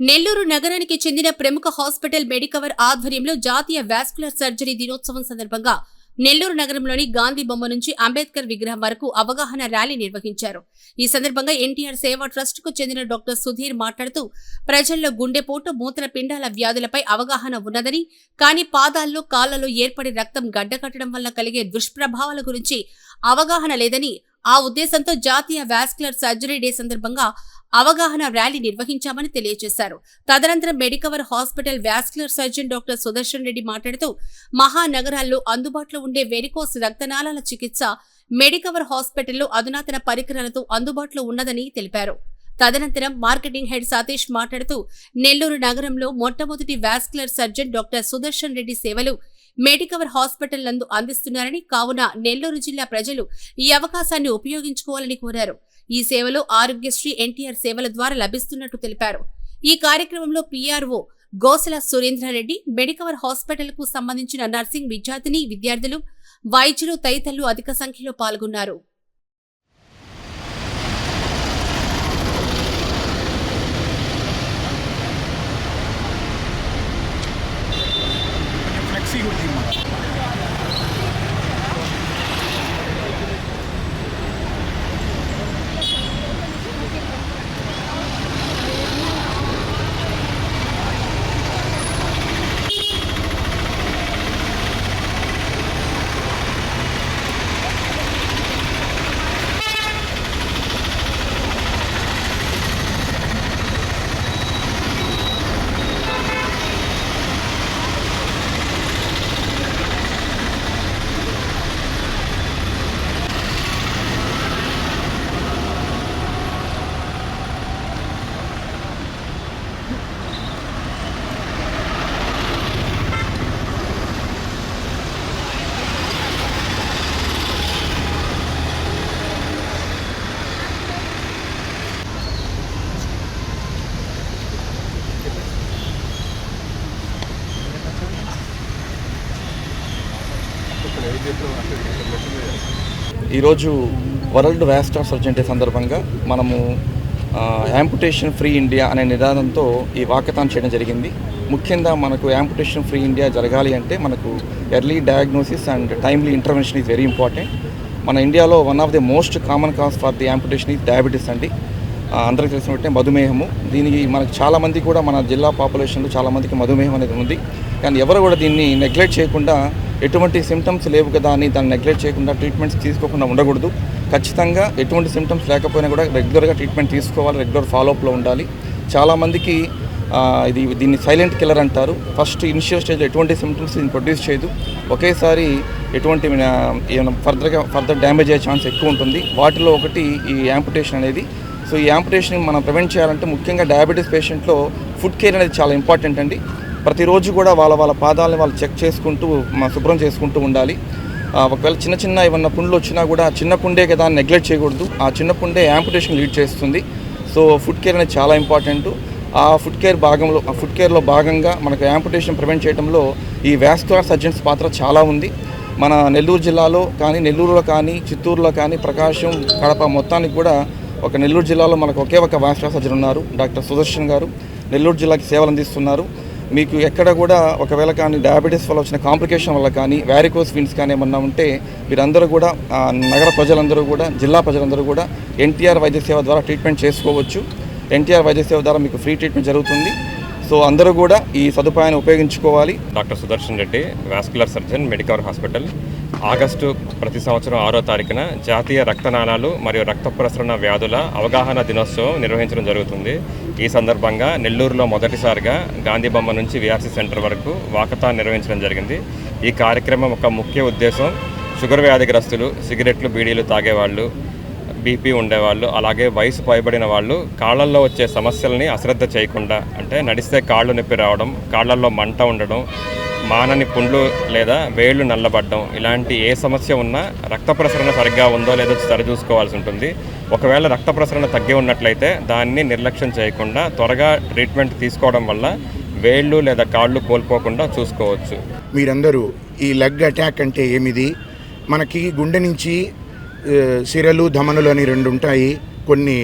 నెల్లూరు నగరానికి చెందిన ప్రముఖ హాస్పిటల్ మెడికవర్ ఆధ్వర్యంలో జాతీయ వాస్కులర్ సర్జరీ దినోత్సవం సందర్భంగా నెల్లూరు నగరంలోని గాంధీ బొమ్మ నుంచి అంబేద్కర్ విగ్రహం వరకు అవగాహన ర్యాలీ నిర్వహించారు. ఈ సందర్భంగా ఎన్టీఆర్ సేవా ట్రస్ట్కు చెందిన డాక్టర్ సుధీర్ మాట్లాడుతూ ప్రజల్లో గుండెపోటు మూత్రపిండాల వ్యాధులపై అవగాహన ఉన్నదని కానీ పాదాల్లో కాళ్ళలో ఏర్పడి రక్తం గడ్డకట్టడం వల్ల కలిగే దుష్ప్రభావాల గురించి అవగాహన లేదని ఆ ఉద్దేశంతో జాతీయ వాస్కులర్ సర్జరీ డే సందర్భంగా అవగాహన ర్యాలీ నిర్వహించామని తెలియజేశారు. తదనంతరం Medicover hospital vascular surgeon doctor Sudarshan Reddy మాట్లాడుతూ మహానగరాల్లో అందుబాటులో ఉండే వెరికోస్ రక్తనాళాల చికిత్స మెడికవర్ హాస్పిటల్లో అధునాతన పరికరాలతో అందుబాటులో ఉన్నదని తెలిపారు. తదనంతరం మార్కెటింగ్ హెడ్ సతీష్ మాట్లాడుతూ నెల్లూరు నగరంలో మొట్టమొదటి vascular surgeon doctor Sudarshan Reddy సేవలు మెడికవర్ హాస్పిటల్ నందు అందిస్తున్నారని కావున నెల్లూరు జిల్లా ప్రజలు ఈ అవకాశాన్ని ఉపయోగించుకోవాలని కోరారు. ఈ సేవలు ఆరోగ్యశ్రీ ఎన్టీఆర్ సేవల ద్వారా లభిస్తున్నట్టు తెలిపారు. ఈ కార్యక్రమంలో పీఆర్ఓ గోసల సురేంద్రారెడ్డి మెడికవర్ హాస్పిటల్కు సంబంధించిన నర్సింగ్ విద్యార్థిని విద్యార్థులు వైద్యులు తదితరులు అధిక సంఖ్యలో పాల్గొన్నారు. யூடியூப் ఈరోజు వరల్డ్ వ్యాస్టార్ సర్జన్ డే సందర్భంగా మనము యాంపుటేషన్ ఫ్రీ ఇండియా అనే నిదానంతో ఈ వాకథాన్ చేయడం జరిగింది. ముఖ్యంగా మనకు యాంపుటేషన్ ఫ్రీ ఇండియా జరగాలి అంటే మనకు early diagnosis and timely intervention is very important. మన ఇండియాలో one of the most common cause for the amputation is diabetes అండి. అందరికీ తెలిసినట్టే మధుమేహము. దీనికి మనకు చాలామంది కూడా మన జిల్లా పాపులేషన్లో చాలామందికి మధుమేహం అనేది ఉంది. కానీ ఎవరు కూడా దీన్ని నెగ్లెక్ట్ చేయకుండా ఎటువంటి సిమ్టమ్స్ లేవు కదా అని దాన్ని నెగ్లెక్ట్ చేయకుండా ట్రీట్మెంట్స్ తీసుకోకుండా ఉండకూడదు. ఖచ్చితంగా ఎటువంటి సిమ్టమ్స్ లేకపోయినా కూడా రెగ్యులర్గా ట్రీట్మెంట్ తీసుకోవాలి రెగ్యులర్ ఫాలోఅప్లో ఉండాలి. చాలామందికి ఇది దీన్ని సైలెంట్ కిల్లర్ అంటారు. ఫస్ట్ ఇనిషియల్ స్టేజ్లో ఎటువంటి సిమ్టమ్స్ దీన్ని ప్రొడ్యూస్ చేయదు. ఒకేసారి ఎటువంటి ఏమైనా ఫర్దర్గా ఫర్దర్ డ్యామేజ్ అయ్యే ఛాన్స్ ఎక్కువ ఉంటుంది. వాటిలో ఒకటి ఈ యాంపుటేషన్ అనేది. సో ఈ యాంపుటేషన్ మనం ప్రివెంట్ చేయాలంటే ముఖ్యంగా డయాబెటీస్ పేషెంట్లో ఫుడ్ కేర్ అనేది చాలా ఇంపార్టెంట్ అండి. ప్రతిరోజు కూడా వాళ్ళ వాళ్ళ పాదాలని వాళ్ళు చెక్ చేసుకుంటూ శుభ్రం చేసుకుంటూ ఉండాలి. ఆ, ఒకవేళ చిన్న చిన్న ఏమన్నా పుండ్లు వచ్చినా కూడా చిన్న పుండే కదా నెగ్లెక్ట్ చేయకూడదు. ఆ చిన్న పుండే యాంపుటేషన్ లీడ్ చేస్తుంది. సో ఫుడ్ కేర్ అనేది చాలా ఇంపార్టెంట్. ఆ ఫుడ్ కేర్ భాగంలో ఆ ఫుడ్ కేర్లో భాగంగా మనకు యాంపుటేషన్ ప్రివెంట్ చేయడంలో ఈ వ్యాస్కులర్ సర్జన్స్ పాత్ర చాలా ఉంది. మన నెల్లూరు జిల్లాలో కానీ నెల్లూరులో కానీ చిత్తూరులో కానీ ప్రకాశం కడప మొత్తానికి కూడా ఒక నెల్లూరు జిల్లాలో మనకు ఒకే ఒక వ్యాస్కులర్ సర్జన్ ఉన్నారు. డాక్టర్ సుదర్శన్ గారు నెల్లూరు జిల్లాకి సేవలు అందిస్తున్నారు. మీకు ఎక్కడ కూడా ఒకవేళ కానీ డయాబెటీస్ వల్ల వచ్చిన కాంప్లికేషన్ వల్ల కానీ వ్యారికోస్ ఫీన్స్ కానీ ఏమన్నా ఉంటే మీరందరూ కూడా నగర ప్రజలందరూ కూడా జిల్లా ప్రజలందరూ కూడా ఎన్టీఆర్ వైద్య సేవ ద్వారా ట్రీట్మెంట్ చేసుకోవచ్చు. ఎన్టీఆర్ వైద్య సేవ ద్వారా మీకు ఫ్రీ ట్రీట్మెంట్ జరుగుతుంది. సో అందరూ కూడా ఈ సదుపాయాన్ని ఉపయోగించుకోవాలి. Doctor Sudarshan Reddy vascular surgeon Medicover hospital August ప్రతి సంవత్సరం ఆరో తారీఖున జాతీయ రక్తనాళాలు మరియు రక్త ప్రసరణ వ్యాధుల అవగాహన దినోత్సవం నిర్వహించడం జరుగుతుంది. ఈ సందర్భంగా నెల్లూరులో మొదటిసారిగా గాంధీ బొమ్మ నుంచి విఆర్సీ సెంటర్ వరకు వాకథాన్ నిర్వహించడం జరిగింది. ఈ కార్యక్రమం ఒక ముఖ్య ఉద్దేశం షుగర్ వ్యాధిగ్రస్తులు సిగరెట్లు బీడీలు తాగేవాళ్ళు బీపీ ఉండేవాళ్ళు అలాగే వయసు పైబడిన వాళ్ళు కాళ్ళల్లో వచ్చే సమస్యల్ని అశ్రద్ధ చేయకుండా అంటే నడిస్తే కాళ్ళు నొప్పి రావడం కాళ్ళల్లో మంట ఉండడం మానని పుండ్లు లేదా వేళ్ళు నల్లబడ్డం ఇలాంటి ఏ సమస్య ఉన్నా రక్త ప్రసరణ సరిగ్గా ఉందో లేదో సరిచూసుకోవాల్సి ఉంటుంది. ఒకవేళ రక్త ప్రసరణ తగ్గి ఉన్నట్లయితే దాన్ని నిర్లక్ష్యం చేయకుండా త్వరగా ట్రీట్మెంట్ తీసుకోవడం వల్ల వేళ్ళు లేదా కాళ్ళు కోల్పోకుండా చూసుకోవచ్చు. మీరందరూ ఈ లెగ్ అటాక్ అంటే ఏమిది? మనకి గుండె నుంచి సిరలు ధమనులు అని రెండు ఉంటాయి. కొన్ని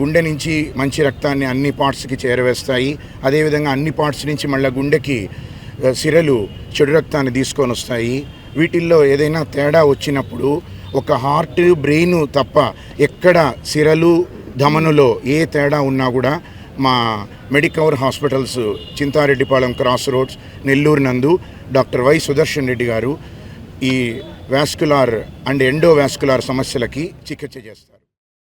గుండె నుంచి మంచి రక్తాన్ని అన్ని పార్ట్స్కి చేరవేస్తాయి. అదేవిధంగా అన్ని పార్ట్స్ నుంచి మళ్ళీ గుండెకి సిరలు చెడు రక్తాన్ని తీసుకొని వస్తాయి. వీటిల్లో ఏదైనా తేడా వచ్చినప్పుడు ఒక హార్ట్ బ్రెయిన్ తప్ప ఎక్కడ సిరలు ధమనులో ఏ తేడా ఉన్నా కూడా మా Medicover hospitals Chintareddypalem cross roads Nellore నందు డాక్టర్ వై సుదర్శన్ రెడ్డి గారు ఈ వాస్కులార్ అండ్ ఎండో వాస్కులార్ సమస్యలకి చికిత్స చేస్తారు.